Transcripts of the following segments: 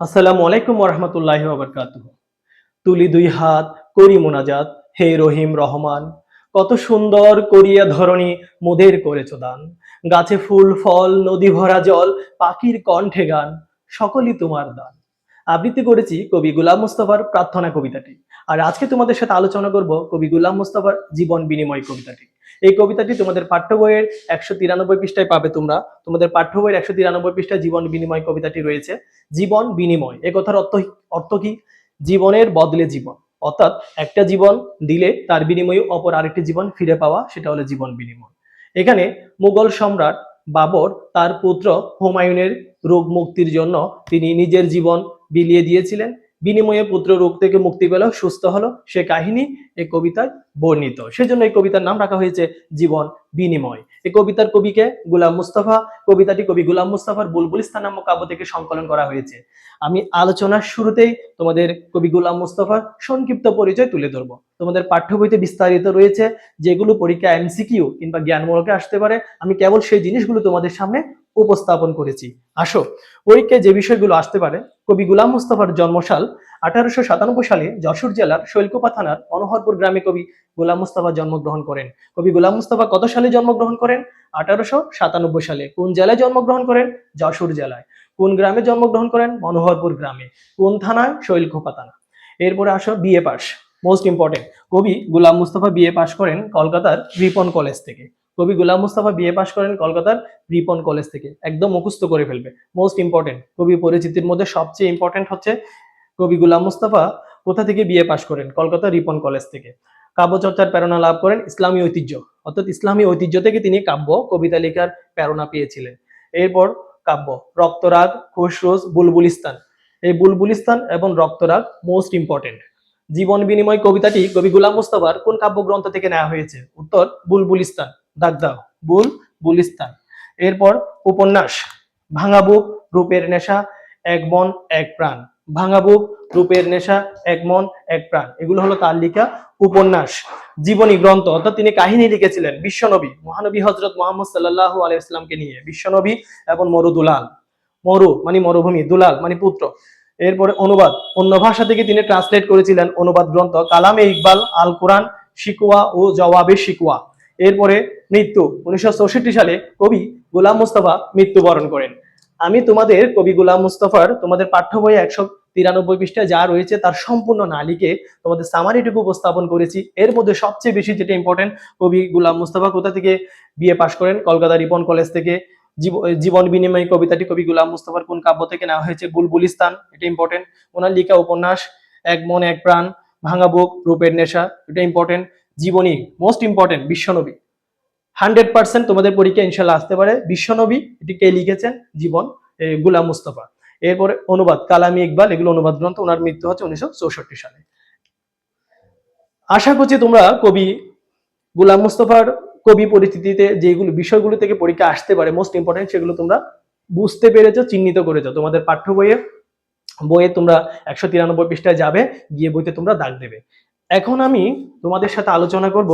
আসসালামু আলাইকুম ওরহমতুল্লাহ বাবরকাত তুলি দুই হাত, করি মোনাজাত, হে রহিম রহমান। কত সুন্দর করিয়া ধরণী মোদের করেছ দান। গাছে ফুল, ফল, নদী ভরা জল, পাখির কণ্ঠে গান, সকলই তোমার দান। আবৃত্তি করেছি কবি গুলাম মুস্তফার প্রার্থনা কবিতাটি। আর আজকে তোমাদের সাথে আলোচনা করব কবি গুলাম মুস্তফার জীবন বিনিময় কবিতাটি। এই কবিতাটি তোমাদের পাঠ্য বইয়ের একশো তিরানব্বই পৃষ্ঠায় পাবে তোমরা। তোমাদের পাঠ্য বইয়ের একশো তিরানব্বই পৃষ্ঠায় জীবন বিনিময় কবিতাটি রয়েছে। জীবন বিনিময়, এ কথার অর্থ অর্থ কি? জীবনের বদলে জীবন। অর্থাৎ একটা জীবন দিলে তার বিনিময়ে অপর আরেকটি জীবন ফিরে পাওয়া, সেটা হলো জীবন বিনিময়। এখানে মুঘল সম্রাট বাবর তার পুত্র হুমায়ুনের রোগ মুক্তির জন্য তিনি নিজের জীবন বিলিয়ে দিয়েছিলেন। বিনিময়ে পুত্র রোগ থেকে মুক্তি পেল, সুস্থ হলো সে কাহিনী এই কবিতায় বর্ণিত। সেজন্য এই কবিতার নাম রাখা হয়েছে জীবন বিনিময়। এই কবিতার কবিকে গুলাম মুস্তফা, কবিতাটি কবি গুলাম মুস্তাফার বুলবুলিস্তান নামক কাব্য থেকে সংকলন করা হয়েছে। আমি আলোচনার শুরুতেই তোমাদের কবি গুলাম মুস্তফার সংক্ষিপ্ত পরিচয় তুলে ধরবো। তোমাদের পাঠ্য বইতে বিস্তারিত রয়েছে যেগুলো পরীক্ষা এমসিকিউ কিংবা জ্ঞানমূলকে আসতে পারে। আমি কেবল সেই জিনিসগুলো তোমাদের সামনে উপস্থাপন করেছি। আসো পরীক্ষায় যে বিষয়গুলো আসতে পারে, কবি গুলাম মুস্তফার জন্মসাল আঠারোশো সাতানব্বই সালে যশোর জেলার শৈলকুপা থানার মনোহরপুর গ্রামে কবি গোলাম মুস্তফা জন্মগ্রহণ করেন। কবি গোলাম মুস্তফা কত সালে জন্মগ্রহণ করেন? আঠারোশো সাতানব্বই সালে। কোন জেলায় জন্মগ্রহণ করেন? যশোর জেলায়। কোন গ্রামে জন্মগ্রহণ করেন? মনোহরপুর গ্রামে। কোন থানায়? শৈলকুপা থানা। এরপরে আসো বিএ পাস মোস্ট ইম্পর্টেন্ট কবি গুলাম মুস্তফা বিএ পাস করেন কলকাতার রিপন কলেজ থেকে। কবি গুলাম মুস্তফা বিএ পাশ করেন কলকাতার রিপন কলেজ থেকে। একদম মুখস্থ করে ফেলবে। মোস্ট ইম্পর্টেন্ট কবি পরিচিতির মধ্যে সবচেয়ে ইম্পর্টেন্ট হচ্ছে কবি গুলাম মুস্তাফা কোথা থেকে বিএ পাশ করেন? কলকাতা রিপন কলেজ থেকে। কাব্যচর্চার প্রেরণা লাভ করেন ইসলামী ঐতিহ্য। অর্থাৎ ইসলামী ঐতিহ্য থেকে তিনি কাব্য, কবিতা লেখার প্রেরণা পেয়েছিলেন। এরপর কাব্য, রক্তরাগ, খুশরোজ, বুলবুলিস্তান। এই বুলবুলিস্তান এবং রক্তরাগ মোস্ট ইম্পর্টেন্ট জীবন বিনিময় কবিতাটি কবি গুলাম মুস্তাফার কোন কাব্যগ্রন্থ থেকে নেওয়া হয়েছে? উত্তর, বুলবুলিস্তান। দাগ দাও বুল বুলিস্তান এরপর উপন্যাস, ভাঙা বুক রূপের নেশা, এক মন, এক প্রাণ। ভাঙা বুক রূপের নেশা, এক মন, এক প্রাণ। এগুলো হলো তার লেখা উপন্যাস, জীবনী গ্রন্থ। অর্থাৎ তিনি কাহিনী লিখেছিলেন বিশ্বনবী, মহানবী হজরত মোহাম্মদ সাল্লাহ আলাইসলামকে নিয়ে। বিশ্বনবী এবং মরু দুলাল। মরু মানে মরুভূমি, দুলাল মানে পুত্র। এরপরে অনুবাদ, অন্য ভাষা থেকে তিনি ট্রান্সলেট করেছিলেন অনুবাদ গ্রন্থ কালামে ইকবাল আল কোরআন শিকুয়া ও জওয়াবে শিকুয়া এরপরে মৃত্যু উনিশশো চৌষট্টি সালে কবি গোলাম মুস্তফা মৃত্যুবরণ করেন। আমি তোমাদের কবি গোলাম মুস্তফার তোমাদের পাঠ্য বইয়ে একশো তিরানব্বই পৃষ্ঠা যা রয়েছে তার সম্পূর্ণ নালিকে তোমাদের সামারিটুকু উপস্থাপন করেছি। এর মধ্যে সবচেয়ে বেশি যেটা ইম্পর্টেন্ট কবি গুলাম মুস্তফা কোথা থেকে বিএ পাশ করেন? কলকাতা রিপন কলেজ থেকে। জীব- জীবন বিনিময় কবিতাটি কবি গুলাম মুস্তফার কোন কাব্য থেকে নেওয়া হয়েছে? বুলবুলিস্তান, এটা ইম্পর্টেন্ট ওনার লিখা উপন্যাস, এক মন, এক প্রাণ, ভাঙা বুক, রূপের নেশা, এটা ইম্পর্টেন্ট জীবনী মোস্ট ইম্পর্টেন্ট বিশ্বনবী। হান্ড্রেড পার্সেন্ট তোমাদের পরীক্ষা ইনশাল্লাহ আসতে পারে। বিশ্বনবী, এটি কে লিখেছেন? জীবন গুলাম মুস্তফা। এরপরে অনুবাদ, কালামি ইকবাল, এগুলো অনুবাদ গ্রন্থ, ওনার মৃত্যু হচ্ছে উনিশশো চৌষট্টি সালে। আশা করছি তোমরা কবি গুলাম মুস্তফার কবি পরিস্থিতিতে যেগুলো, বিষয়গুলো থেকে পরীক্ষা আসতে পারে মোস্ট ইম্পর্টেন্ট সেগুলো তোমরা বুঝতে পেরেছ, চিহ্নিত করেছ। তোমাদের পাঠ্য বইয়ে বইয়ে তোমরা একশো তিরানব্বই পৃষ্ঠায় যাবে, গিয়ে বইতে তোমরা দাগ দেবে। এখন আমি তোমাদের সাথে আলোচনা করব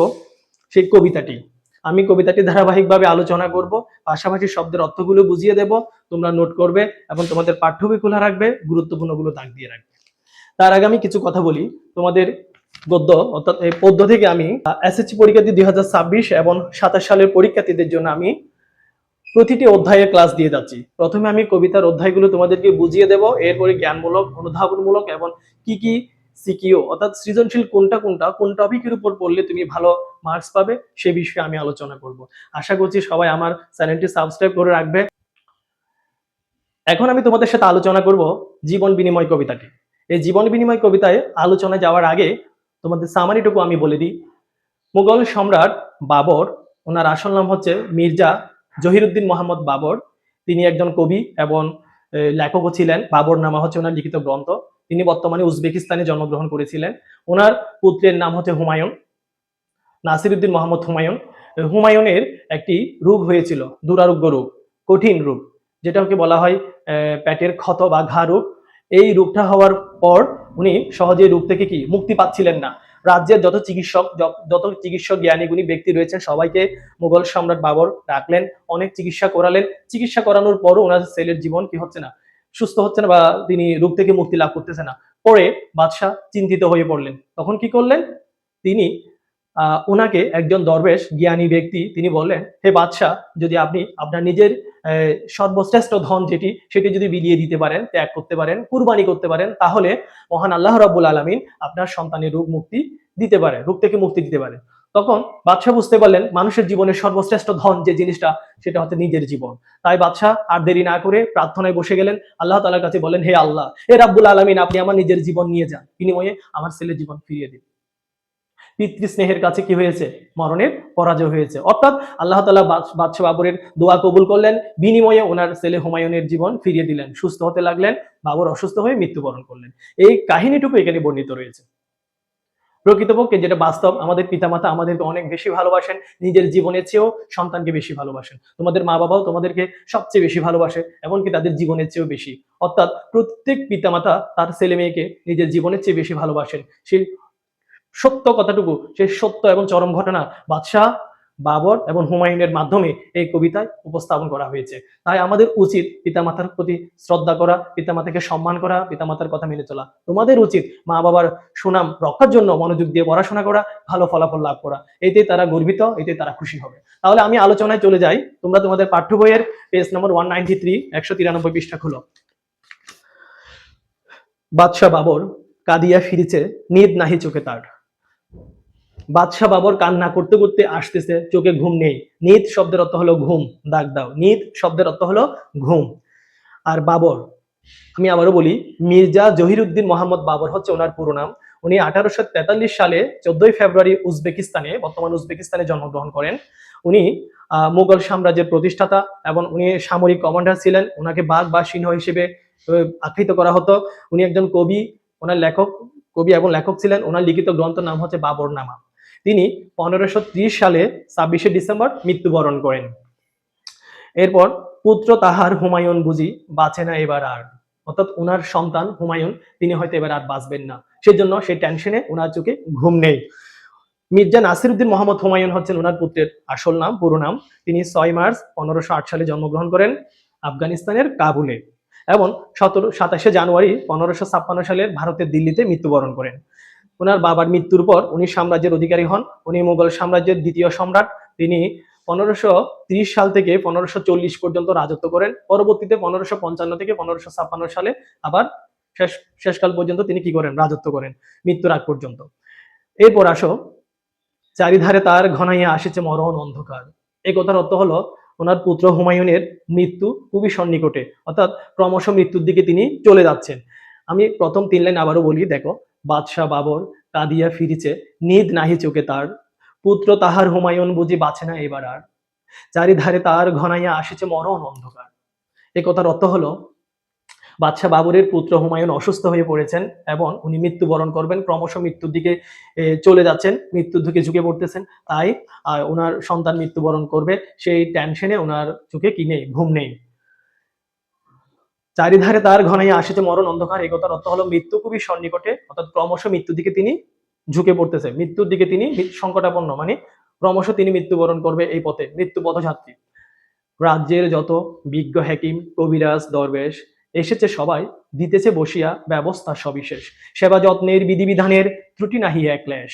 সেই কবিতাটি। আমি কবিতাটি ধারাবাহিকভাবে আলোচনা করব, পাশাপাশি শব্দের অর্থগুলো বুঝিয়ে দেব, তোমরা নোট করবে এবং তোমাদের পাঠ্য বই খোলা রাখবে, গুরুত্বপূর্ণগুলো দাগ দিয়ে রাখবে। তার আগে আমি কিছু কথা বলি। তোমাদের গদ্য অর্থাৎ এই পদ্য থেকে আমি এসএসসি পরীক্ষার্থী দুই হাজার ছাব্বিশ এবং সাতাশ সালের পরীক্ষার্থীদের জন্য আমি প্রতিটি অধ্যায়ের ক্লাস দিয়ে যাচ্ছি। প্রথমে আমি কবিতার অধ্যায়গুলো তোমাদেরকে বুঝিয়ে দেব, এরপরে জ্ঞানমূলক, অনুধাবনমূলক এবং কি কি সিকিও অর্থাৎ সৃজনশীল কোনটা কোনটা, কোন টপিকের উপর পড়লে তুমি ভালো মার্কস পাবে, সে বিষয়ে আমি আলোচনা করব। আশা করছি সবাই আমার চ্যানেলটি সাবস্ক্রাইব করে রাখবে। এখন আমি তোমাদের সাথে আলোচনা করব জীবন বিনিময় কবিতাটি। এই জীবন বিনিময় কবিতায় আলোচনায় যাওয়ার আগে তোমাদের সামারিটুকু আমি বলে দিই। মুঘল সম্রাট বাবর, ওনার আসল নাম হচ্ছে মির্জা জহিরুদ্দিন মোহাম্মদ বাবর। তিনি একজন কবি এবং লেখকও ছিলেন। বাবর নামা হচ্ছে ওনার লিখিত গ্রন্থ। তিনি বর্তমানে উজবেকিস্তানে জন্মগ্রহণ করেছিলেন। ওনার পুত্রের নাম হচ্ছে হুমায়ুন নাসিরুদ্দিন মোহাম্মদ হুমায়ুন। হুমায়ুনের একটি রোগ হয়েছিল, দুরারোগ্য রোগ কঠিন রোগ যেটাকে বলা হয় পেটের ক্ষত বা ঘা রোগ এই রোগটা হওয়ার পর উনি সহজে রোগ থেকে কি মুক্তি পাচ্ছিলেন না। রাজ্যের যত চিকিৎসক যত চিকিৎসক জ্ঞানী গুণী ব্যক্তি রয়েছেন, সবাইকে মুঘল সম্রাট বাবর ডাকলেন, অনেক চিকিৎসা করালেন। চিকিৎসা করানোর পরও ওনার ছেলের জীবন কি হচ্ছে না সুস্থ হচ্ছে না বা তিনি রোগ থেকে মুক্তি লাভ করতেছে না। পরে বাদশাহ চিন্তিত হয়ে পড়লেন। তখন কি করলেন? তিনি ওনাকে একজন দরবেশ, জ্ঞানী ব্যক্তি, তিনি বললেন, হে বাদশাহ, যদি আপনি আপনার নিজের সর্বশ্রেষ্ঠ ধন যেটি, সেটি যদি বিলিয়ে দিতে পারেন, ত্যাগ করতে পারেন, কুরবানি করতে পারেন, তাহলে মহান আল্লাহ রাব্বুল আলামিন আপনার সন্তানের রোগ মুক্তি দিতে পারে রোগ থেকে মুক্তি দিতে পারে তখন বাদশাহ বুঝতে পারলেন মানুষের জীবনের সর্বশ্রেষ্ঠ ধন যে জিনিসটা, সেটা হচ্ছে নিজের জীবন। তাই বাদশাহ আর দেরি না করে প্রার্থনায় বসে গেলেন। আল্লাহ তালার কাছে বলেন হে আল্লাহ, হে রাব্বুল আলামিন, আপনি আমার নিজের জীবন নিয়ে যান। বিনিময়ে আমার ছেলের জীবন ফিরিয়ে দিন। পিতৃ স্নেহের কাছে কি হয়েছে? মরণের পরাজয় হয়েছে। অর্থাৎ আল্লাহ তালা বাদশাহ বাবরের দোয়া কবুল করলেন। বিনিময়ে ওনার ছেলে হুমায়ুনের জীবন ফিরিয়ে দিলেন। সুস্থ হতে লাগলেন, বাবর অসুস্থ হয়ে মৃত্যুবরণ করলেন। এই কাহিনীটুকু এখানে বর্ণিত রয়েছে। প্রকৃতপক্ষে যেটা বাস্তব, আমাদের পিতামাতা আমাদেরকে অনেক বেশি ভালোবাসেন, নিজের জীবনের চেয়েও সন্তানকে বেশি ভালোবাসেন। তোমাদের মা বাবাও তোমাদেরকে সবচেয়ে বেশি ভালোবাসে, এমনকি তাদের জীবনের চেয়েও বেশি। অর্থাৎ প্রত্যেক পিতামাতা তার ছেলে মেয়েকে নিজের জীবনের চেয়ে বেশি ভালোবাসেন। সেই সত্য কথাটুকু, সেই সত্য এবং চরম ঘটনা বাদশাহ বাবর এবং হুমায়ুনের মাধ্যমে এই কবিতায় উপস্থাপন করা হয়েছে। তাই আমাদের উচিত পিতামাতার প্রতি শ্রদ্ধা করা, পিতামাতাকে সম্মান করা, পিতামাতার কথা মেনে চলা। তোমাদের উচিত মা বাবার সুনাম রক্ষার জন্য মনোযোগ দিয়ে পড়াশোনা করা, ভালো ফলাফল লাভ করা। এতে তারা গর্বিত এতে তারা খুশি হবে। তাহলে আমি আলোচনায় চলে যাই। তোমরা তোমাদের পাঠ্য বইয়ের page number one ninety three একশো তিরানব্বই পৃষ্ঠা খুলো। বাদশাহ বাবর কাঁদিয়া ফিরিছে, নিদ নাহি চোখে তার। বাদশাহ বাবর কান্না করতে করতে আসতেছে, চোখে ঘুম নেই। নিদ শব্দের অর্থ হলো ঘুম, দাগ দাও। নিত শব্দের অর্থ হলো ঘুম। আর বাবর, আমি আবারও বলি, মির্জা জহিরুদ্দিন মোহাম্মদ বাবর হচ্ছে ওনার পুরো নাম। উনি আঠারোশো তেতাল্লিশ সালে চোদ্দই ফেব্রুয়ারি উজবেকিস্তানে, বর্তমান উজবেকিস্তানে জন্মগ্রহণ করেন। উনি মুঘল সাম্রাজ্যের প্রতিষ্ঠাতা এবং উনি সামরিক কমান্ডার ছিলেন। ওনাকে বাঘ বা সিংহ হিসেবে আখ্যায়িত করা হতো। উনি একজন কবি, ওনার লেখক, কবি এবং লেখক ছিলেন। ওনার লিখিত গ্রন্থের নাম হচ্ছে বাবরনামা তিনি পনেরোশো সালে ছাব্বিশে ডিসেম্বর মৃত্যুবরণ করেন। এরপর পুত্র তাহার হুমায়ুন বুঝি বাঁচে না এবার আর। অর্থাৎ ওনার সন্তান হুমায়ুন, তিনি হয়তো এবার আর বাঁচবেন না। সেজন্য সেই টেনশনে ওনার চোখে ঘুম নেই। মির্জা নাসিরউদ্দিন মোহাম্মদ হুমায়ুন হচ্ছেন ওনার পুত্রের আসল নাম, পুরো নাম। তিনি ছয় মার্চ পনেরোশো আট সালে জন্মগ্রহণ করেন আফগানিস্তানের কাবুলে এবং সতেরো সাতাশে জানুয়ারি পনেরোশো ছাপ্পান্ন সালে ভারতের দিল্লিতে মৃত্যুবরণ করেন। ওনার বাবার মৃত্যুর পর উনি সাম্রাজ্যের অধিকারী হন। উনি মুঘল সাম্রাজ্যের দ্বিতীয় সম্রাট। তিনি পনেরোশো সাল থেকে পনেরোশো পর্যন্ত রাজত্ব করেন। পরবর্তীতে পনেরোশো থেকে পনেরোশো সালে আবার শেষ, শেষকাল পর্যন্ত তিনি কি করেন? রাজত্ব করেন মৃত্যুর আগ পর্যন্ত। এরপর আসো, চারিধারে তার ঘনাইয়া আসেছে মরণ অন্ধকার। এই কথার অর্থ হলো, ওনার পুত্র হুমায়ুনের মৃত্যু খুবই সন্নিকটে। অর্থাৎ ক্রমশ মৃত্যুর দিকে তিনি চলে যাচ্ছেন। আমি প্রথম তিন লাইন আবারও বলি, দেখো বাদশাহ বাবর কাঁদিয়া ফিরিছে, নিদ নাহি চোখে তার। পুত্র তাহার হুমায়ুন বুঝি বাঁচে না এবার আর। চারিধারে তার ঘনাইয়া আসেছে মরণ অন্ধকার। এ কথার অর্থ হলো, বাদশাহ বাবরের পুত্র হুমায়ুন অসুস্থ হয়ে পড়েছেন এবং উনি মৃত্যুবরণ করবেন। ক্রমশ মৃত্যুর দিকে চলে যাচ্ছেন, মৃত্যুর দিকে ঝুঁকে পড়তেছেন। তাই ওনার সন্তান মৃত্যুবরণ করবে, সেই টেনশনে ওনার চোখে কি নেই, ঘুম নেই। চারিধারে তার ঘনাইয়া আসিতে মরণ অন্ধকার এই কথার অর্থ হলো মৃত্যু খুবই সন্নিকটে, অর্থাৎ ক্রমশ মৃত্যুর দিকে তিনি ঝুঁকে পড়তেছে। মৃত্যুর দিকে তিনি সংকটাপন্ন মানে ক্রমশ তিনি মৃত্যুবরণ করবে এই পথে মৃত্যু পথযাত্রী রাজ্যের যত বিজ্ঞ হাকিম, কবিরাজ, দরবেশ এসেছে সবাই, দিতেছে বসিয়া ব্যবস্থা সবিশেষ। সেবা যত্নের বিধিবিধানের ত্রুটি নাহি একলেশ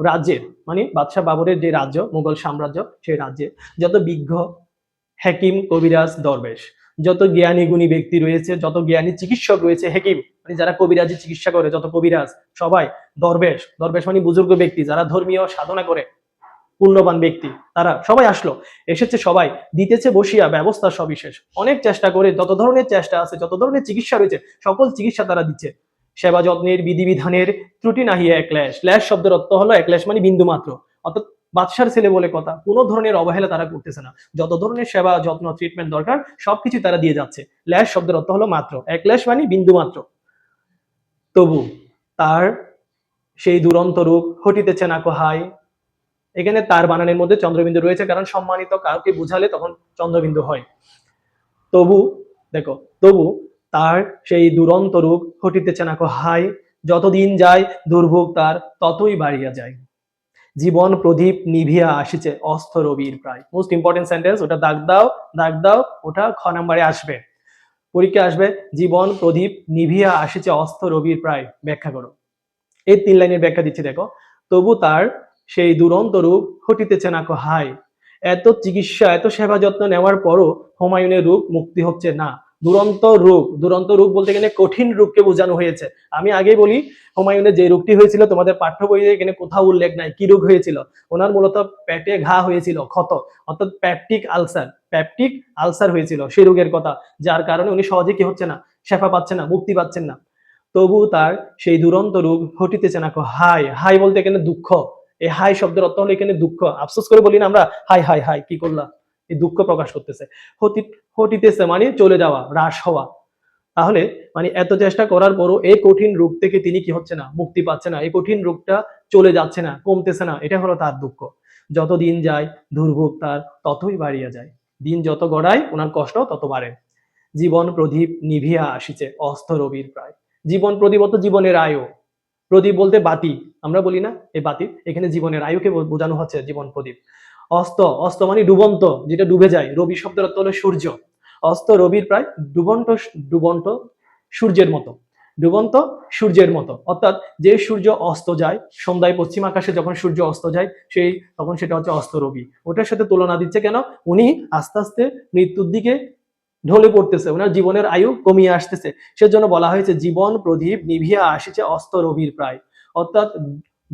রাজ্যের মানে বাদশাহ বাবরের যে রাজ্য, মুঘল সাম্রাজ্য, সেই রাজ্যে যত বিজ্ঞ হ্যাকিম কবিরাজ, দরবেশ যত জ্ঞানী গুণী ব্যক্তি রয়েছে, যত জ্ঞানী চিকিৎসক রয়েছে, হেকিম মানে যারা কবিরাজি চিকিৎসা করে, যত কবিরাজ, সবাই, দরবেশ দরবেশ মানে বুজুর্গ ব্যক্তি, যারা ধর্মীয় সাধনা করে, পুণ্যবান ব্যক্তি, তারা সবাই আসলো, এসেছে সবাই, দিতেছে বসিয়া, ব্যবস্থা সবিশেষ, অনেক চেষ্টা করে, যত ধরনের চেষ্টা আছে, যত ধরনের চিকিৎসা রয়েছে, সকল চিকিৎসা তারা দিচ্ছে, সেবা যত্নের বিধিবিধানের ত্রুটি নাহি একল্যাশ ল্যাশ শব্দের অর্থ হলো একল্যাশ মানে বিন্দু মাত্র অর্থাৎ বাদশার ছেলে বলে কথা। কোনো ধরনের অবহেলা তারা করতেছে না। যত ধরনের সেবা, যত্ন ট্রিটমেন্ট দরকার সবকিছু তারা দিয়ে যাচ্ছে। ল্যাশ শব্দের অর্থ হলো মাত্র। এক ল্যাশ মানে বিন্দু মাত্র। তবু তার সেই দুরন্ত রূপ হটিতেছে না কোহাই এখানে তার বানানের মধ্যে চন্দ্রবিন্দু রয়েছে, কারণ সম্মানিত কাউকে বুঝালে তখন চন্দ্রবিন্দু হয়। তবু, দেখো, তবু তার সেই দুরন্ত রূপ হটিতেছে না কোহাই যতদিন যায় দুর্ভোগ তার ততই বাড়িয়া যায়। জীবন প্রদীপ নিভিয়া আসিছে অস্ত রবির প্রায়। মোস্ট ইম্পর্টেন্ট সেন্টেন্স ওটা দাগ দাও দাগ দাও, ওটা খ নাম্বারে আসবে। পরীক্ষা আসবে, জীবন প্রদীপ নিভিয়া আসিছে অস্ত রবির প্রায়। ব্যাখ্যা করো। এই তিন লাইনের ব্যাখ্যা দিচ্ছি, দেখো। তবু তার সেই দুরন্ত রূপ হটিতেছে না হায়। এত চিকিৎসা, এত সেবা যত্ন নেওয়ার পরও হুমায়ুনের রূপ মুক্তি হচ্ছে না। দুরন্ত রোগ দুরন্ত রোগ বলতে গেলে কঠিন রোগকে বোঝানো হয়েছে। আমি আগেই বলি, হুমায়ুনের যে রোগটি হয়েছিল, তোমাদের পাঠ্য বইয়ে এখানে কোথাও উল্লেখ নাই, কি রোগ হয়েছিল? ওনার মূলত পেটে ঘা হয়েছিল, ক্ষত, অর্থাৎ প্যাপটিক আলসার প্যাপটিক আলসার হয়েছিল সেই রোগের কথা, যার কারণে উনি সহজে কি হচ্ছে না শেফা পাচ্ছে না, মুক্তি পাচ্ছেন না। তবু তার সেই দুরন্ত রোগ ঘটিতেছে না হাই হাই বলতে এখানে দুঃখ এই হাই শব্দের অর্থ হলো এখানে দুঃখ। আফসোস করে বলি না আমরা, হাই হাই হাই, কি করলাম এই দুঃখ প্রকাশ করতেছে। হতি হটিতেছে মানে চলে যাওয়া, হ্রাস হওয়া। তাহলে মানে এত চেষ্টা করার পরও এই কঠিন রোগ থেকে তিনি কি হচ্ছে না, মুক্তি পাচ্ছে না। এই কঠিন রোগটা চলে যাচ্ছে না, কমতেছে না। এটা হলো তার দুঃখ। যত দিন যায় দুর্ভোগ তার ততই বাড়িয়া যায়। দিন যত গড়ায়, ওনার কষ্ট তত বাড়ে। জীবন প্রদীপ নিভিয়া আসিছে অস্ত রবির প্রায়। জীবন প্রদীপ অত জীবনের আয়ু। প্রদীপ বলতে বাতি। আমরা বলি না, এই বাতি। এখানে জীবনের আয়ুকে বোঝানো হচ্ছে জীবন প্রদীপ। অস্ত অস্ত মানে ডুবন্ত, যেটা ডুবে যায়। রবি শব্দের অর্থ হলো সূর্য। অস্ত, রবির প্রায় ডুবন্ত ডুবন্ত সূর্যের মতো। ডুবন্ত সূর্যের মতো। অর্থাৎ যে সূর্য অস্ত যায়, সন্ধ্যায় পশ্চিম আকাশে যখন সূর্য অস্ত যায়, সেই তখন সেটা হচ্ছে অস্ত রবি। ওটার সাথে তুলনা দিচ্ছে কেন? উনি আস্তে আস্তে মৃত্যুর দিকে ঢলে পড়তেছে। ওনার জীবনের আয়ু কমিয়ে আসতেছে। সেজন্য বলা হয়েছে, জীবন প্রদীপ নিভিয়া আসিছে অস্ত রবির প্রায়। অর্থাৎ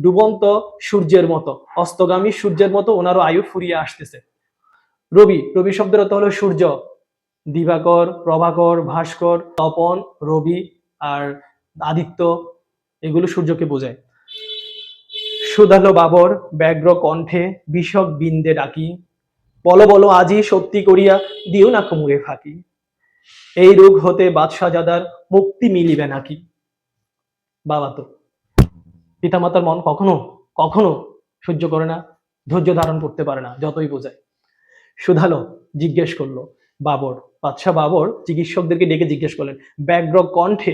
ডুবন্ত সূর্যের মতো, অস্তগামী সূর্যের মতো ওনারও আয়ু ফুরিয়ে আসতেছে। রবি রবি শব্দের অর্থ হলো সূর্য। দিবাকর, প্রভাকর, ভাস্কর, তপন, রবি আর আদিত্য, এগুলো সূর্যকে বোঝায়। সুধালো বাবর ব্যগ্র কণ্ঠে, বিষক বিন্দে ডাকি, বলো বলো আজই সত্যি করিয়া দিও না কুমুরে ফাঁকি। এই রোগ হতে বাদশাহজাদার মুক্তি মিলিবে নাকি? বাবা তো পিতামাতার মন কখনো কখনো সহ্য করে না, ধৈর্য ধারণ করতে পারে না, যতই বোঝায়। সুধালো জিজ্ঞেস করল, বাবর? বাদশাহ বাবর? চিকিৎসকদেরকে ডেকে জিজ্ঞেস করলেন ব্যগ্র কণ্ঠে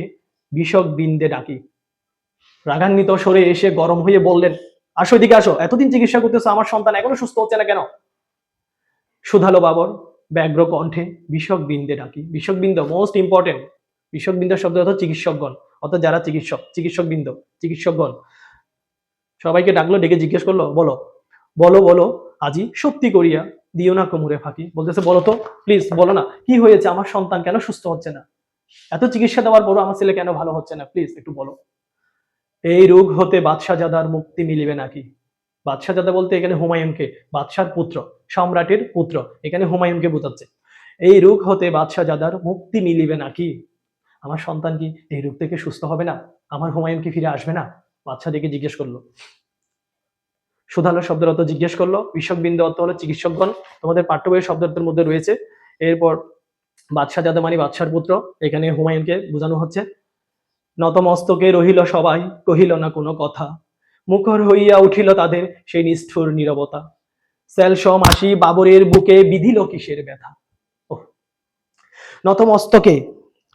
বিষক বিন্দে ডাকি। রাগান্বিত সরে এসে গরম হয়ে বললেন, আসো এদিকে আসো, এতদিন চিকিৎসা করতেছো, আমার সন্তান এখনও সুস্থ হচ্ছে না কেন? সুধালো বাবর ব্যগ্র কণ্ঠে বিষক বিন্দে ডাকি। বিষক বৃন্দ মোস্ট ইম্পর্টেন্ট। বিষক বৃন্দ শব্দ অর্থ চিকিৎসকগণ, অর্থাৎ যারা চিকিৎসক চিকিৎসক বৃন্দ চিকিৎসকগণ। সবাইকে ডাকলো, ডেকে জিজ্ঞেস করল, বলো বলো বলো, আজি সত্যি করিয়া দিও না কোমরে ফাঁকি? বলতেছে, বলো তো প্লিজ বলো না, কি হয়েছে? আমার সন্তান কেন সুস্থ হচ্ছে না? এত চিকিৎসা দেওয়ার পরও আমার ছেলে কেন ভালো হচ্ছে না? প্লিজ একটু বলো। এই রোগ হতে বাদশাহজাদার মুক্তি মিলিবে নাকি? বাদশাহজাদা বলতে এখানে হুমায়ুনকে, বাদশার পুত্র, সম্রাটের পুত্র, এখানে হুমায়ুনকে বোঝাচ্ছে। এই রোগ হতে বাদশাহজাদার মুক্তি মিলিবে নাকি? আমার সন্তান কি এই রোগ থেকে সুস্থ হবে না? আমার হুমায়ুন কি ফিরে আসবে না? দিকে জিজ্ঞেস করল। সুধালো শব্দের অর্থ জিজ্ঞেস করল বিশ্বকবৃন্দ অর্থ হলো চিকিৎসকগণ। তোমাদের পাঠ্য বইয়ের শব্দের মধ্যে রয়েছে। এরপর বাদশাহ জাদা মানে বাদশার পুত্র, এখানে হুমায়ুনকে বোঝানো হচ্ছে। নতমস্তকে রহিল সবাই, কহিল না কোনো কথা। মুখর হইয়া উঠিল তাদের সেই নিষ্ঠুর নীরবতা। সেলসম আসি বাবরের বুকে, বিধিল কিসের ব্যথা। নতমস্তকে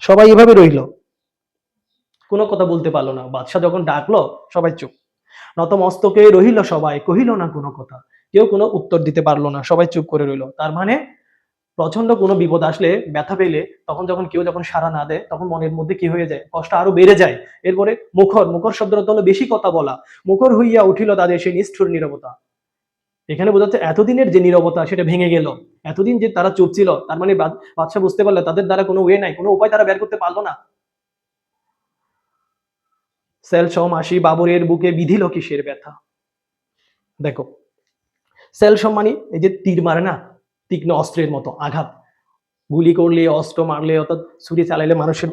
সবাই এভাবে রইল। কোনো কথা বলতে পারল না। বাদশাহ যখন ডাকলো, সবাই চুপ। নতমস্তকে রহিল সবাই, কহিল না কোনো কথা। কেউ কোনো উত্তর দিতে পারল না, সবাই চুপ করে রইল। তার মানে প্রচণ্ড কোনো বিপদ আসলে ব্যথা পেলে তখন যখন কেউ যখন সাড়া না দেয়, তখন মনের মধ্যে কি হয়ে যায়? কষ্ট আরও বেড়ে যায়। এরপরে মুখর মুখর অর্থ হলো বেশি কথা বলা। মুখর হইয়া উঠিল তাদের সেই নিষ্ঠুর নীরবতা। এখানে বোঝাচ্ছে এতদিনের যে নীরবতা, সেটা ভেঙে গেল। এতদিন যে তারা চুপ ছিল, তার মানে বাদশা বুঝতে পারল তাদের দ্বারা কোনো ওয়ে নাই, কোনো উপায় তারা বের করতে পারল না। সেলসম আসি, বাবরের বুকে বিধিল কিসের ব্যথা? দেখো সেলসম মানে এই যে তীর মারে না, তীক্ষ্ণ অস্ত্রের মতো আঘাত। গুলি করলে, অস্ত্র মারলে, অর্থাৎ ছুরি চালাইলে মানুষের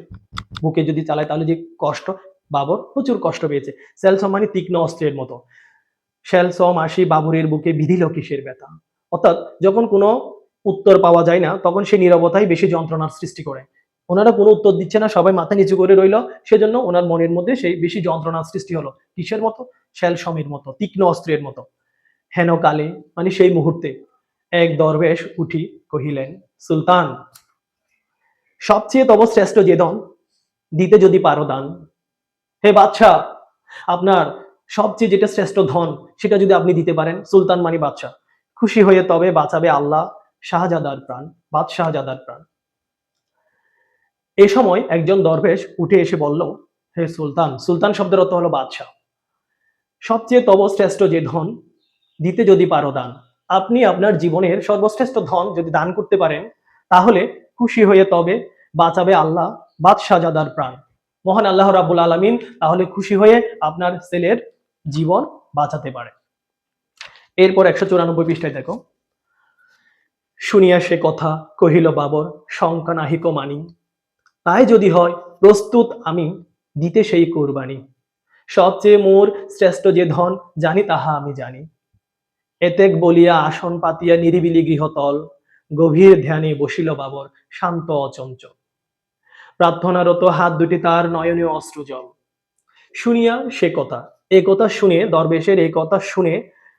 বুকে যদি চালায়, তাহলে যে কষ্ট, বাবর প্রচুর কষ্ট পেয়েছে। সেলসম মানে তীক্ষ্ণ অস্ত্রের মতো। সেলসম আসি, বাবরের বুকে বিধিল কিসের ব্যথা? অর্থাৎ যখন কোনো উত্তর পাওয়া যায় না, তখন সে নীরবতাই বেশি যন্ত্রণার সৃষ্টি করে। ওনারা কোনো উত্তর দিচ্ছে না, সবাই মাথা নিচু করে রইল। সেজন্য ওনার মনের মধ্যে সেই বেশি যন্ত্রণার সৃষ্টি হলো। কিসের মতো? শ্যালসমের মতো, তীক্ষ্ণ অস্ত্রের মতো। হেন কালে মানে সেই মুহূর্তে এক দরবেশ উঠি কহিলেন, সুলতান, সবচেয়ে তব শ্রেষ্ঠ যে দন দিতে যদি পারো দান। হে বাদশা আপনার সবচেয়ে যেটা শ্রেষ্ঠ ধন, সেটা যদি আপনি দিতে পারেন, সুলতান মানি বাদশা খুশি হয়ে তবে বাঁচাবে আল্লাহ শাহজাদার প্রাণ, বাদশাহজাদার প্রাণ। এই সময় একজন দরবেশ উঠে এসে বলল, হে সুলতান সুলতান শব্দের অর্থ হলো বাদশাহ। সবচেয়ে তব শ্রেষ্ঠ যে ধন দিতে যদি পারো দান, আপনি আপনার জীবনের সর্বশ্রেষ্ঠ ধন যদি দান করতে পারেন, তাহলে খুশি হয়ে তবে বাঁচাবে আল্লাহ বাদশাহজাদার প্রাণ। মহান আল্লাহ রাবুল আলমিন তাহলে খুশি হয়ে আপনার ছেলের জীবন বাঁচাতে পারে। এরপর একশো চুরানব্বই পৃষ্ঠায় দেখো, শুনিয়া সে কথা কহিল বাবর শঙ্কা নাহিক মানি। তাই যদি হয়, প্রস্তুত আমি দিতে সেই কোরবানি। সবচেয়ে মোর শ্রেষ্ঠ যে ধন, জানি তাহা আমি জানি। এতেক বলিয়া আসন পাতিয়া নিরিবিলি গৃহতল, গভীর ধ্যানে বসিল বাবর, শান্ত অচঞ্চল। প্রার্থনারত হাত দুটি তার নয়নীয় অশ্রুজল। শুনিয়া সে কথা, এ কথা শুনে, দরবেশের এই কথা শুনে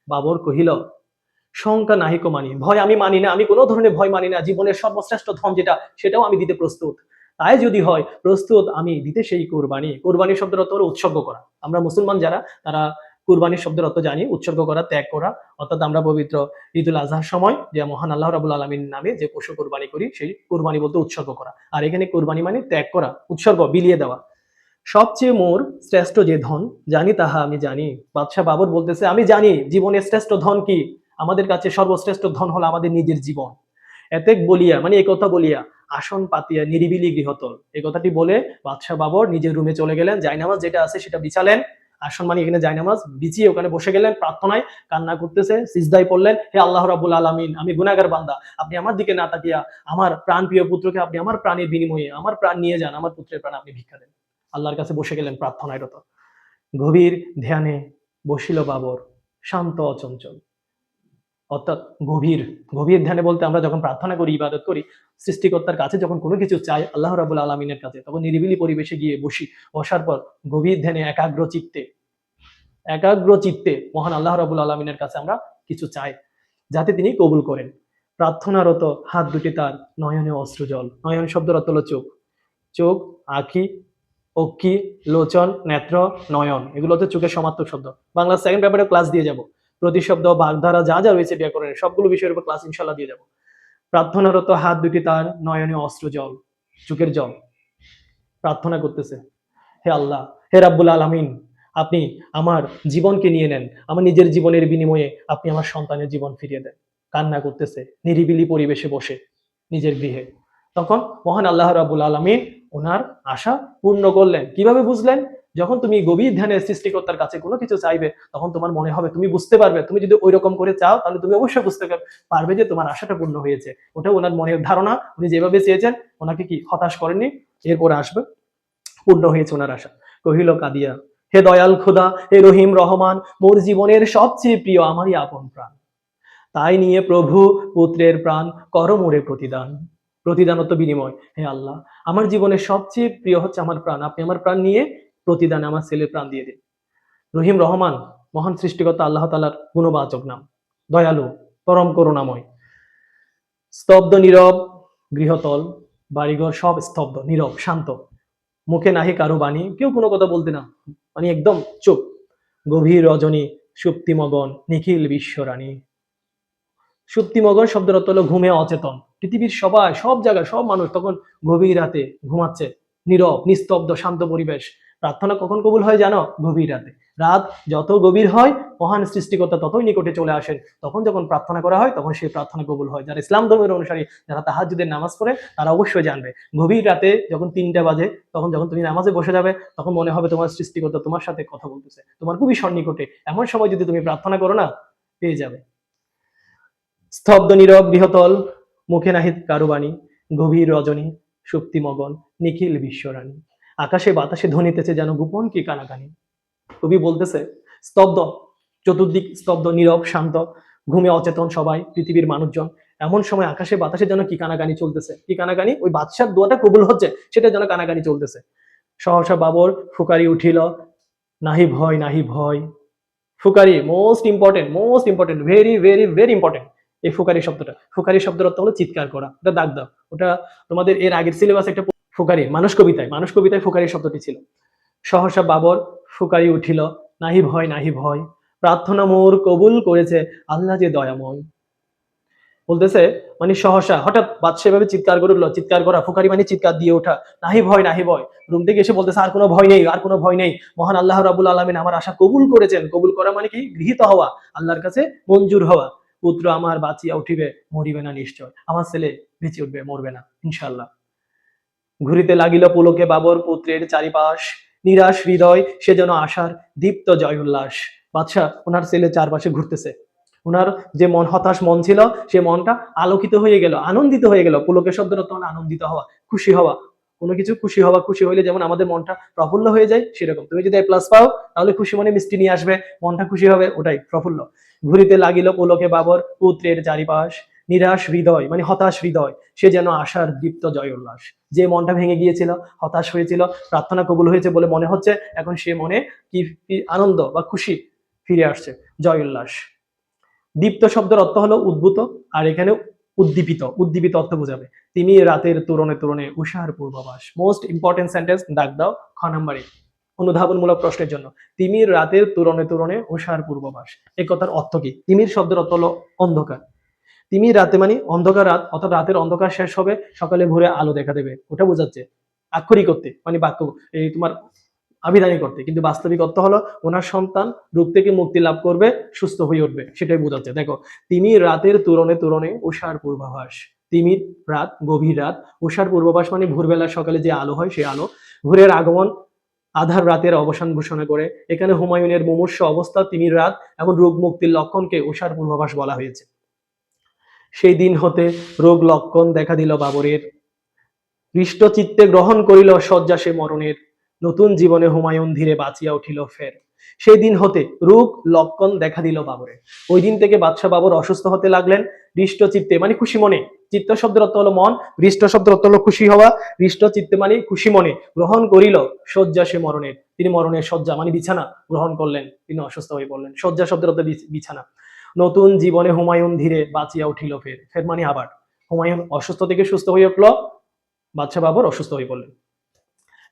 বাবর কহিল, শঙ্কা নাহিক মানি। ভয় আমি মানি না, আমি কোনো ধরনের ভয় মানি না। জীবনের সর্বশ্রেষ্ঠ ধন যেটা, সেটাও আমি দিতে প্রস্তুত। তাই যদি হয়, প্রস্তুত, আমি দিতে সেই কোরবানি। কোরবানি শব্দের অর্থ হলো উৎসর্গ করা। আমরা মুসলমান যারা, তারা কুরবানির শব্দের অর্থ জানি, উৎসর্গ করা, ত্যাগ করা। অর্থাৎ আমরা পবিত্র ঈদুল আজহার সময় যে মহান আল্লাহ রাবুল আলমীর নামে যে পশু কোরবানি করি, সেই কোরবানি বলতে উৎসর্গ করা। আর এখানে কোরবানি মানে ত্যাগ করা, উৎসর্গ, বিলিয়ে দেওয়া। সবচেয়ে মোর শ্রেষ্ঠ যে ধন, জানি তাহা আমি জানি। বাদশাহ বাবর বলতেছে, আমি জানি, জীবনের শ্রেষ্ঠ ধন কি? আমাদের কাছে সর্বশ্রেষ্ঠ ধন হলো আমাদের নিজের জীবন। এতেক বলিয়া মানে এই কথা বলিয়া আসন পাতিয়া, নিরিবিলি গৃহতল। এই কথাটি বলে বাদশাহ বাবর নিজের রুমে চলে গেলেন। জায়নামাজ যেটা আছে সেটা বিছালেন আসন মানে এখানে জায়নামাজ বিছিয়ে ওখানে বসে গেলেন, প্রার্থনায় কান্না করতেছে সিজদাই পড়লেন, হে আল্লাহ রাবুল আলমিন, আমি গুনাগার বান্দা, আপনি আমার দিকে না তাকিয়া, আমার প্রাণ প্রিয় পুত্রকে আপনি আমার প্রাণের বিনিময়ে, আমার প্রাণ নিয়ে যান, আমার পুত্রের প্রাণ আপনি ভিক্ষা দেন। আল্লাহর কাছে বসে গেলেন প্রার্থনায় রত। গভীর ধ্যানে বসিল বাবর, শান্ত অচঞ্চল। অর্থাৎ গভীর গভীর ধ্যানে বলতে আমরা যখন প্রার্থনা করি, ইবাদত করি, সৃষ্টিকর্তার কাছে যখন কোনো কিছু চাই, আল্লাহ রাবুল আলমিনের কাছে, তখন নিরিবিলি পরিবেশে গিয়ে বসি, বসার পর গভীর ধ্যানে একাগ্র চিত্তে একাগ্র চিত্তে মহান আল্লাহ রাবুল আলমিনের কাছে আমরা কিছু চাই, যাতে তিনি কবুল করেন। প্রার্থনারত হাত দুটি তার, নয়নে অশ্রুজল নয়ন শব্দের অর্থ হলো চোখ চোখ, আখি, অক্ষি, লোচন, নেত্র, নয়ন, এগুলো হচ্ছে চোখের সমার্থক শব্দ। বাংলা সেকেন্ড পেপারে ক্লাস দিয়ে যাব। প্রতিশব্দ, বাগধারা, যা যা রয়েছে ব্যাকরণের সবগুলো বিষয়ের উপর ক্লাস ইনশাল্লাহ দিয়ে যাব। প্রার্থনারত হাত দুটি তার নয়নে অস্ত্র জল চোখের জল। প্রার্থনা করতেছে, হে আল্লাহ, হে রাব্বুল আলামিন, আপনি আমার জীবনকে নিয়ে নেন, আমার নিজের জীবনের বিনিময়ে আপনি আমার সন্তানের জীবন ফিরিয়ে দেন। কান্না করতেছে, নিরিবিলি পরিবেশে বসে নিজের গৃহে। তখন মহান আল্লাহ রাবুল আলমিন ওনার আশা পূর্ণ করলেন। কীভাবে বুঝলেন? যখন তুমি গভীর ধ্যানের সৃষ্টিকর্তার কাছে কোনো কিছু চাইবে, তখন তোমার মনে হবে তুমি বুঝতে পারবে, তুমি যদি ওই রকম করে চাও, তাহলে তুমি অবশ্যই বুঝতে পারবে যে তোমার আশাটা পূর্ণ হয়েছে। ওটা ওনার মনের ধারণা, উনি যেভাবে চেয়েছেন, ওনাকে কি হতাশ করেননি? এরপরে আসবে, পূর্ণ হয়েছে ওনার আশা। কহিল, কাদিয়া, হে দয়াল খোদা, হে রহিম রহমান, মোর জীবনের সবচেয়ে প্রিয় আমারই আপন প্রাণ। তাই নিয়ে প্রভু পুত্রের প্রাণ কর মোরে প্রতিদান। প্রতিদানত বিনিময়। হে আল্লাহ, আমার জীবনের সবচেয়ে প্রিয় হচ্ছে আমার প্রাণ। আপনি আমার প্রাণ নিয়ে প্রতিদানে আমার ছেলের প্রাণ দিয়ে দিন। রহিম রহমান, মহান সৃষ্টিকর্তা আল্লাহ তালার গুণবাচক নাম। দয়ালু, পরম করুণাময়। স্তব্ধ, নীরব, গৃহতল, বাড়িঘর সব স্তব্ধ, নীরব, শান্ত। মুখে নাহি কারও বাণী, কেউ কোনো কথা বলতে না। মানে একদম চুপ। গভীর রজনী, সুপ্তিমগন, নিখিল বিশ্বরানী। সুপ্তিমগন শব্দের অর্থ হলো ঘুমে অচেতন। পৃথিবীর সবাই, সব জায়গায় সব মানুষ তখন গভীর রাতে ঘুমাচ্ছে। নীরব, নিস্তব্ধ, শান্ত পরিবেশ। প্রার্থনা কখন কবুল হয় জানো? গভীর রাতে। রাত যত গভীর হয়, মহান সৃষ্টিকর্তা ততই নিকটে চলে আসেন। তখন যখন প্রার্থনা করা হয়, তখন সেই প্রার্থনা কবুল হয়। যারা ইসলাম ধর্মের অনুসারী, যারা তাহাজুদের নামাজ পড়ে, তারা অবশ্যই জানবে। গভীর রাতে যখন তিনটা বাজে, তখন যখন তুমি নামাজে বসে যাবে, তখন মনে হবে তোমার সৃষ্টিকর্তা তোমার সাথে কথা বলতেছে। তোমার খুবই সন্নিকটে। এমন সময় যদি তুমি প্রার্থনা করো না, পেয়ে যাবে। স্তব্ধ, নীরব গৃহতল মুখে নাহিত কারুবাণী, গভীর রজনী, সুপ্তিমগন, নিখিল বিশ্বরানী। আকাশে বাতাসে ধ্বনিতেছে যেন গোপন কি কানাকানি? কবি বলতেছে, স্তব্ধ, চতুর্দিক স্তব্ধ, নীরব, শান্ত, ঘুমে অচেতন সবাই, পৃথিবীর মানুষজন। এমন সময় আকাশে বাতাসে যেন কি কানাকানি চলতেছে? কি কানাকানি? ওই বাদশার দোয়াটা কবুল হচ্ছে, সেটা যেন কানাকানি চলতেছে। সহসা বাবর, ফুকারি উঠিল, নাহি ভয় নাহি ভয়। ফুকারি most important most important very very very important এই ফুকারি শব্দটা, ফুকারি শব্দের অর্থ হলো চিৎকার করা। ওটা দাগ দাও। ওটা তোমাদের এর আগের সিলেবাস একটা ফুকারি, মানুষ কবিতায় মানুষ কবিতায় ফুকারি শব্দটি ছিল। সহসা বাবর ফুকারি উঠিল নাহি ভয় নাহি ভয় প্রার্থনা মোর কবুল করেছে আল্লাহ যে দয়াময়। বলতেছে মানে সহসা, হঠাৎ বাদশা এভাবে চিৎকার করে উঠল, চিৎকার করা, ফুকারি মানে চিৎকার দিয়ে ওঠা নাহি ভয় নাহি ভয় রুম থেকে এসে বলতেছে, আর কোনো ভয় নেই, আর কোনো ভয় নেই। মহান আল্লাহ রাবুল আলমিন আমার আশা কবুল করেছেন। কবুল করা মানে কি? গৃহীত হওয়া, আল্লাহর কাছে মঞ্জুর হওয়া। পুত্র আমার বাঁচিয়া উঠিবে, মরিবে না নিশ্চয়। আমার ছেলে বেঁচে উঠবে, মরবে না ইনশাল্লাহ ঘুরিতে লাগিল পুলকে বাবর পুত্রের চারিপাশ। নিরাশ হৃদয়, সে যেন আশার দীপ্ত জয় উল্লাস বাদশাহ ওনার ছেলে চারপাশে ঘুরতেছে। ওনার যে মন হতাশ মন ছিল, সে মনটা আলোকিত হয়ে গেল, আনন্দিত হয়ে গেল। পুলকের অর্থ হলো আনন্দিত হওয়া, খুশি হওয়া। কোনো কিছু খুশি হওয়া, খুশি হইলে যেমন আমাদের মনটা প্রফুল্ল হয়ে যায়, সেরকম। তুমি যদি প্লাস পাও, তাহলে খুশি মনে মিষ্টি নিয়ে আসবে। মনটা খুশি হবে, ওটাই প্রফুল্ল। ঘুরিতে লাগিল পুলকে বাবর পুত্রের চারিপাশ। নিরাশ হৃদয় মানে হতাশ হৃদয়, সে যেন আশার দীপ্ত জয় উল্লাস। যে মনটা ভেঙে গিয়েছিল, হতাশ হয়েছিল, প্রার্থনা কবুল হয়েছে বলে মনে হচ্ছে, এখন সে মনে কি আনন্দ বা খুশি ফিরে আসছে, জয় উল্লাস। দীপ্ত শব্দের অর্থ হলো উদ্ভূত, আর এখানে উদ্দীপিত উদ্দীপিত অর্থ বোঝাবে। তিনি রাতের তুরণে তুরণে উষার পূর্বাভাস। মোস্ট ইম্পর্টেন্ট সেন্টেন্স ডাক দাও, খ নম্বরে। অনুধাবনমূলক প্রশ্নের জন্য, তিমির রাতের তুরণে তুরণে উষার পূর্বাভাস। এই কথার অর্থ কি? তিমির শব্দের অর্থ হলো অন্ধকার। তিমি রাতে মানে অন্ধকার রাত, অর্থাৎ রাতের অন্ধকার শেষ হবে, সকালে ভোরে আলো দেখা দেবে। ওটা বোঝাচ্ছে। আক্ষরিক করতে মানে বাক্য, এই তোমার আবিধানিক করতে কিন্তু বাস্তবিক অর্থ হলো, ওনার সন্তান রোগ থেকে মুক্তি লাভ করবে, সুস্থ হয়ে উঠবে। সেটাই বোঝাচ্ছে। দেখো তিনি রাতের তুরণে তুরণে উষার পূর্বাভাস। তিমির রাত, গভীর রাত। উষার পূর্বাভাস মানে ভোরবেলা সকালে যে আলো হয় সেই আলো। ভোরের আগমন আধার রাতের অবসান ঘোষণা করে। এখানে হুমায়ুনের মুমূর্ষ অবস্থা তিমির রাত এবং রোগ মুক্তির লক্ষণকে উষার পূর্বাভাস বলা হয়েছে। সেই দিন হতে রোগ লক্ষণ দেখা দিল বাবরের। হৃষ্ট চিত্তে গ্রহণ করিল শয্যা সে মরণের। নতুন জীবনে হুমায়ুন ধীরে বাঁচিয়া উঠিল ফের। সেই দিন হতে রোগ লক্ষণ দেখা দিল বাবরের। ওই দিন থেকে বাদশাহ বাবর অসুস্থ হতে লাগলেন। হৃষ্ট চিত্তে মানে খুশি মনে। চিত্ত শব্দের অর্থ হলো মন, হৃষ্ট শব্দের অর্থ হলো খুশি হওয়া। হৃষ্ট চিত্তে মানে খুশি মনে। গ্রহণ করিল শয্যা সে মরণের। তিনি মরণের শয্যা মানে বিছানা গ্রহণ করলেন। তিনি অসুস্থ হয়ে পড়লেন। শয্যা শব্দের অর্থ বিছানা। নতুন জীবনে হুমায়ুন ধীরে বাঁচিয়া উঠিল ফের। ফের মানে আবার, হুমায়ুন অসুস্থ থেকে সুস্থ হয়ে উঠল বাদশাহ বাবর অসুস্থ হয়ে পড়লেন।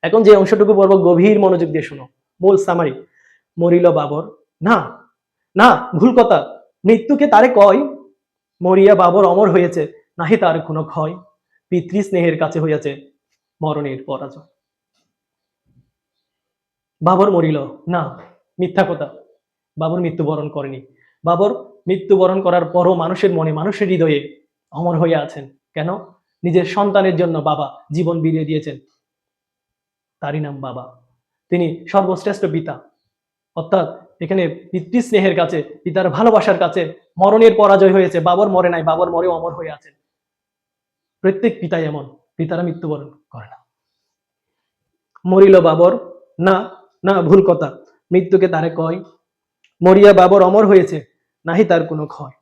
এখন যে অংশটুকু পড়ব, গভীর মনোযোগ দিয়ে শুনো। মূল সামারি মরিল বাবর। না না, ভুল কথা। মৃত্যুকে তারে কয়, মরিয়া বাবর অমর হয়েছে, নাহি তার কোনো ক্ষয়। পিতৃ স্নেহের কাছে হইয়াছে, মরণের পরাজয়। বাবর মরিল। না, মিথ্যা কথা। বাবর মৃত্যুবরণ করেনি। বাবর মৃত্যুবরণ করার পরও মানুষের মনে, মানুষের হৃদয়ে অমর হয়ে আছেন। কেন? নিজের সন্তানের জন্য বাবা জীবন বিলিয়ে দিয়েছেন। তারই নাম বাবা। তিনি সর্বশ্রেষ্ঠ পিতা। অর্থাৎ এখানে পিতৃ স্নেহের কাছে, পিতার ভালোবাসার কাছে মরণের পরাজয় হয়েছে। বাবর মরে নাই, বাবর মরে অমর হয়ে আছেন। প্রত্যেক পিতাই এমন, পিতারা মৃত্যুবরণ করে না। মরিল বাবর, না না, ভুল কথা। মৃত্যুকে তারে কয়, মরিয়া বাবর অমর হয়েছে। নাহি তার কোনো ক্ষয়।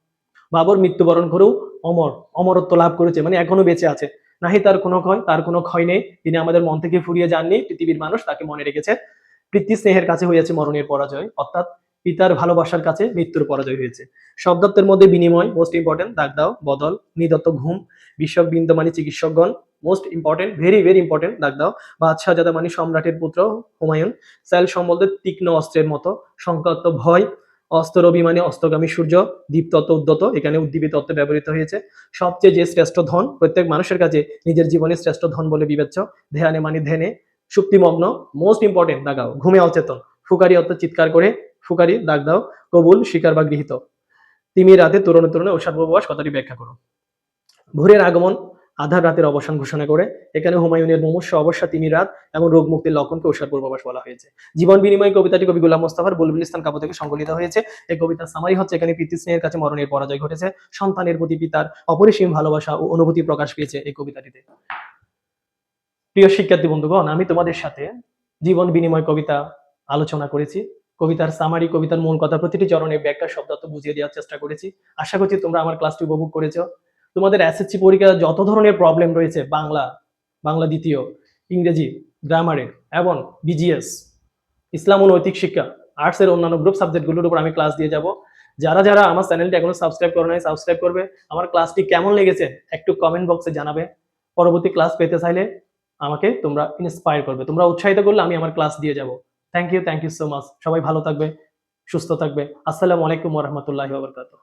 বাবর মৃত্যুবরণ করেও অমর, অমরত্ব লাভ করেছে মানে এখনও বেঁচে আছে। নাহি তার কোনো ক্ষয়, তার কোনো ক্ষয় নেই। তিনি আমাদের মন থেকে ফুরিয়ে যাননি, পৃথিবীর মানুষ তাকে মনে রেখেছে। পিতৃ স্নেহের কাছে হয়েছে মরণের পরাজয়, অর্থাৎ পিতার ভালোবাসার কাছে মৃত্যুর পরাজয় হয়েছে। শব্দত্বের মধ্যে বিনিময় মোস্ট ইম্পর্টেন্ট দাগ দাও, বদল, নিদত্ত ঘুম বিশ্বক বিন্দমানী চিকিৎসকগণ most important very very important দাগ দাও, বাদশাহ জাদা সম্রাটের পুত্র হুমায়ুন, স্যাল সম্বন্ধে তীক্ষ্ণ অস্ত্রের মতো সংকট ভয় অস্ত্র অভিমানী অস্ত্রগামী সূর্য দীপ্তত্ব উদ্যত, এখানে উদ্দীপিত অর্থে ব্যবহৃত হয়েছে। সবচেয়ে যে শ্রেষ্ঠ ধন, প্রত্যেক মানুষের কাছে নিজের জীবনে শ্রেষ্ঠ ধন বলে বিবেচ্য, ধ্যানে মানে ধ্যানে সুক্তিমগ্ন মোস্ট ইম্পর্টেন্ট দাগাও, ঘুমে অচেতন, ফুকারি অর্থ চিৎকার করে, ফুকারি, দাগ দাও, কবুল, শিকার বা গৃহীত। তিমি রাতে তরুণ তরুণে ঐশার উপবাস, কথাটি ব্যাখ্যা করো। ভোরের আগমন আধার রাতের অবসান ঘোষণা করে। এখানে হুমায়ুনের মুমূর্ষ অবস্থা, তিমি রাত এবং রোগ মুক্তির লক্ষণকে ঐশার পূর্বাভাস বলা হয়েছে। জীবন বিনিময় কবিতাটি কবি গুলাম মোস্তাফার বুলবুল ইসলাম কাব্য থেকে সংকলিত হয়েছে। এই কবিতার সামারি হচ্ছে, এখানে পিতৃ স্নেহের কাছে মরণের পরাজয় ঘটেছে। সন্তানের প্রতি পিতার অপরিসীম ভালোবাসা ও অনুভূতি প্রকাশ পেয়েছে এই কবিতাটিতে। প্রিয় শিক্ষার্থী বন্ধুগণ, আমি তোমাদের সাথে জীবন বিনিময় কবিতা আলোচনা করেছি। কবিতার সামারি কবিতার মূল কথা প্রতিটি চরণে ব্যাখ্যা, শব্দার্থ বুঝিয়ে দেওয়ার চেষ্টা করেছি। আশা করছি তোমরা আমার ক্লাসটি উপভোগ করেছ। তোমাদের এসএসসি পরীক্ষা যত ধরনের প্রবলেম রয়েছে, বাংলা বাংলা দ্বিতীয়, ইংরেজি গ্রামারের এবং বিজিএস ইসলাম ও নৈতিক শিক্ষা আর্টস এর অন্যান্য গ্রুপ সাবজেক্টগুলোর উপর আমি ক্লাস দিয়ে যাব। যারা যারা আমার চ্যানেলটি এখনও সাবস্ক্রাইব করে নাই সাবস্ক্রাইব করবে। আমার ক্লাসটি কেমন লেগেছে একটু কমেন্ট বক্সে জানাবে। পরবর্তী ক্লাস পেতে চাইলে আমাকে তোমরা ইন্সপায়ার করবে। তোমরা উৎসাহিত করলে আমি আমার ক্লাস দিয়ে যাব। Thank you thank you so much সবাই ভালো থাকবে, সুস্থ থাকবে। আসসালামু আলাইকুম রহমতুল্লাহি ওবরকাতুহ